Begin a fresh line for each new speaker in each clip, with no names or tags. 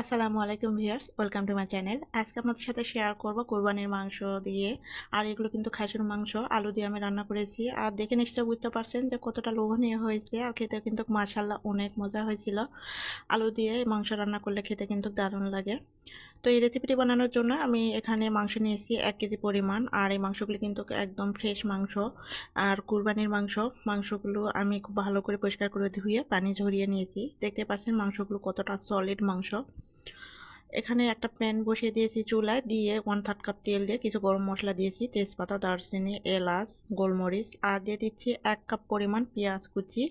আসসালামু আলাইকুম viewers, welcome to my channel. আজকে আপনাদের সাথে শেয়ার করব কোরবানির মাংস দিয়ে। আর এগুলো কিন্তু খাসির মাংস, আলু দিয়ে আমি রান্না করেছি। আর দেখে নিশ্চয় বুঝতে পারছেন যে কতটা লোভনীয় হয়েছে। আর খেতে কিন্তু মাশাল্লাহ অনেক মজা হয়েছিল। আলু দিয়ে মাংস রান্না করলে খেতে কিন্তু দারুণ লাগে। তো এই রেসিপিটি বানানোর জন্য আমি এখানে মাংস নিয়েছি এক কেজি পরিমাণ। আর এই মাংসগুলো কিন্তু একদম ফ্রেশ মাংস। আর কুরবানির মাংস, মাংসগুলো আমি খুব ভালো করে পরিষ্কার করে ধুয়ে পানি ঝরিয়ে নিয়েছি। দেখতে পাচ্ছেন মাংসগুলো কতটা সলিড মাংস। এখানে একটা প্যান বসিয়ে দিয়েছি চুলায়, দিয়ে ওয়ান থার্ড কাপ তেল দিয়ে কিছু গরম মশলা দিয়েছি, তেজপাতা, দারচিনি, এলাচ, গোলমরিচ, আর দিয়ে দিচ্ছি এক কাপ পরিমাণ পেঁয়াজ কুচি।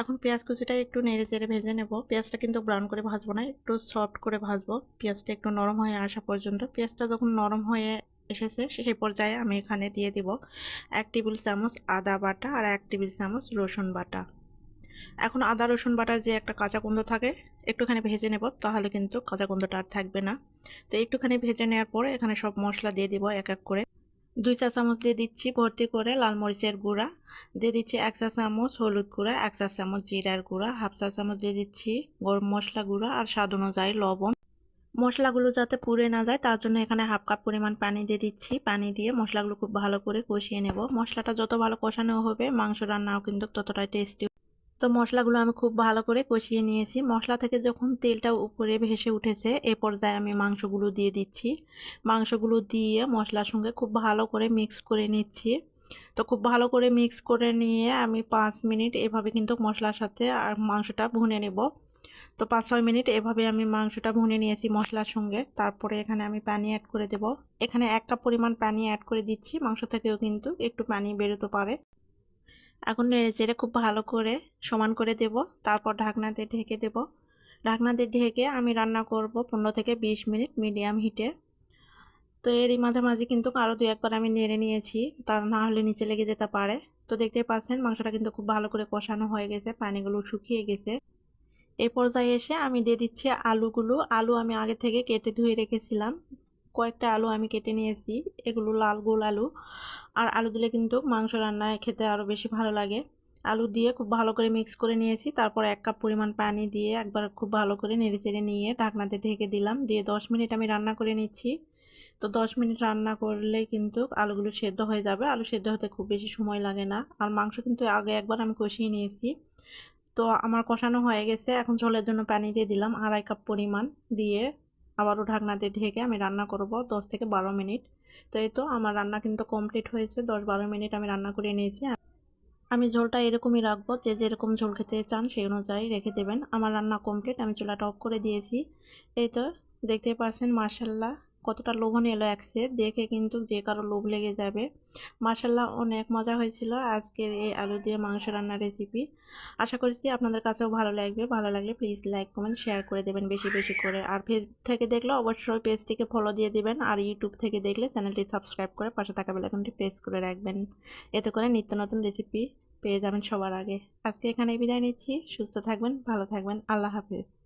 এখন পেঁয়াজ কুচিটা একটু নেড়ে চেড়ে ভেজে নেব। পেঁয়াজটা কিন্তু ব্রাউন করে ভাজবো না, একটু সফট করে ভাজবো। পেঁয়াজটা একটু নরম হয়ে আসা পর্যন্ত, পেঁয়াজটা যখন নরম হয়ে এসেছে সেই পর্যায়ে আমি এখানে দিয়ে দিব এক টেবিল চামচ আদা বাটা আর এক টেবিল চামচ রসুন বাটা। এখন আদা, রসুন বাটার যে একটা কাঁচা গন্ধ থাকে, একটুখানি ভেজে নেব, তাহলে কিন্তু কাঁচা গন্ধটা আর থাকবে না। তো একটুখানি ভেজে নেওয়ার পরে এখানে সব মশলা দিয়ে দিব এক এক করে। দুই চা চামচ দিয়ে দিচ্ছি ভর্তি করে লাল মরিচের গুঁড়া। দিয়ে দিচ্ছি এক চা চামচ হলুদ গুঁড়া, এক চা চামচ জিরার গুঁড়া, হাফ চা চামচ দিয়ে দিচ্ছি গরম মশলা গুঁড়া আর স্বাদ অনুযায়ী লবণ। মশলাগুলো যাতে পুড়ে না যায়, তার জন্য এখানে হাফ কাপ পরিমাণ পানি দিয়ে দিচ্ছি। পানি দিয়ে মশলাগুলো খুব ভালো করে কষিয়ে নেব। মশলাটা যত ভালো কষানো হবে, মাংস রান্নাও কিন্তু ততটাই টেস্টি তো মশলাগুলো আমি খুব ভালো করে কষিয়ে নিয়েছি। মশলা থেকে যখন তেলটা উপরে ভেসে উঠেছে, এ পর্যায়ে আমি মাংসগুলো দিয়ে দিচ্ছি। মাংসগুলো দিয়ে মশলার সঙ্গে খুব ভালো করে মিক্স করে নিচ্ছি। তো খুব ভালো করে মিক্স করে নিয়ে আমি পাঁচ মিনিট এভাবে কিন্তু মশলার সাথে আর মাংসটা ভুনে নেব। তো পাঁচ, ছয় মিনিট এভাবে আমি মাংসটা ভুনে নিয়েছি মশলার সঙ্গে। তারপরে এখানে আমি পানি অ্যাড করে দেব। এখানে এক কাপ পরিমাণ পানি অ্যাড করে দিচ্ছি। মাংস থেকেও কিন্তু একটু পানি বেরোতে পারে। এখন নেড়ে চেড়ে খুব ভালো করে সমান করে দেব। তারপর ঢাকনা দিয়ে ঢেকে দেব। ঢাকনা দিয়ে ঢেকে আমি রান্না করব পনেরো থেকে বিশ মিনিট মিডিয়াম হিটে। তো এরই মাঝামাঝি কিন্তু আরও দু একবার আমি নেড়ে নিয়েছি তার না হলে নিচে লেগে যেতে পারে। তো দেখতে পাচ্ছেন মাংসটা কিন্তু খুব ভালো করে কষানো হয়ে গেছে, পানিগুলো শুকিয়ে গেছে। এই পর্যায়ে এসে আমি দিয়ে দিচ্ছি আলুগুলো। আলু আমি আগে থেকে কেটে ধুয়ে রেখেছিলাম। কয়েকটা আলু আমি কেটে নিয়েছি। এগুলো লাল, গোল আলু। আর আলু দিলে কিন্তু মাংস রান্নায় খেতে আরও বেশি ভালো লাগে। আলু দিয়ে খুব ভালো করে মিক্স করে নিয়েছি। তারপর এক কাপ পরিমাণ পানি দিয়ে একবার খুব ভালো করে নেড়ে চেড়ে নিয়ে ঢাকনাতে ঢেকে দিলাম। দিয়ে দশ মিনিট আমি রান্না করে নিচ্ছি। তো দশ মিনিট রান্না করলে কিন্তু আলুগুলো সেদ্ধ হয়ে যাবে। আলু সেদ্ধ হতে খুব বেশি সময় লাগে না। আর মাংস কিন্তু আগে একবার আমি কষিয়ে নিয়েছি। তো আমার কষানো হয়ে গেছে। এখন ঝোলের জন্য পানি দিয়ে দিলাম আড়াই কাপ পরিমাণ। দিয়ে আবারও ঢাকনা দিয়ে ঢেকে আমি রান্না করব দশ থেকে বারো মিনিট। তো এই তো আমার রান্না কিন্তু কমপ্লিট হয়েছে, দশ বারো মিনিট আমি রান্না করে নিয়েছি। আমি ঝোলটা এরকমই রাখব, যে যেরকম ঝোল খেতে চান সেই অনুযায়ী রেখে দেবেন। আমার রান্না কমপ্লিট আমি চুলাটা অফ করে দিয়েছি। এই তো দেখতে পাচ্ছেন মার্শাল্লাহ কতটা লোভনীয় লাগছে দেখে কিন্তু যে কারও লোভ লেগে যাবে। মার্শাল্লাহ অনেক মজা হয়েছিল আজকের এই আলু দিয়ে মাংস রান্নার রেসিপি আশা করছি আপনাদের কাছেও ভালো লাগবে। ভালো লাগলে প্লিজ লাইক কমেন্ট শেয়ার করে দেবেন বেশি বেশি করে। আর ফেস থেকে দেখলে অবশ্যই পেজটিকে ফলো দিয়ে দেবেন। আর ইউটিউব থেকে দেখলে চ্যানেলটি সাবস্ক্রাইব করে পাশে থাকা বেলাকনটি প্রেস করে রাখবেন। এতে করে নিত্য নতুন রেসিপি পেয়ে যাবেন সবার আগে। আজকে এখানে বিদায় নিচ্ছি। সুস্থ থাকবেন, ভালো থাকবেন। আল্লাহ হাফেজ।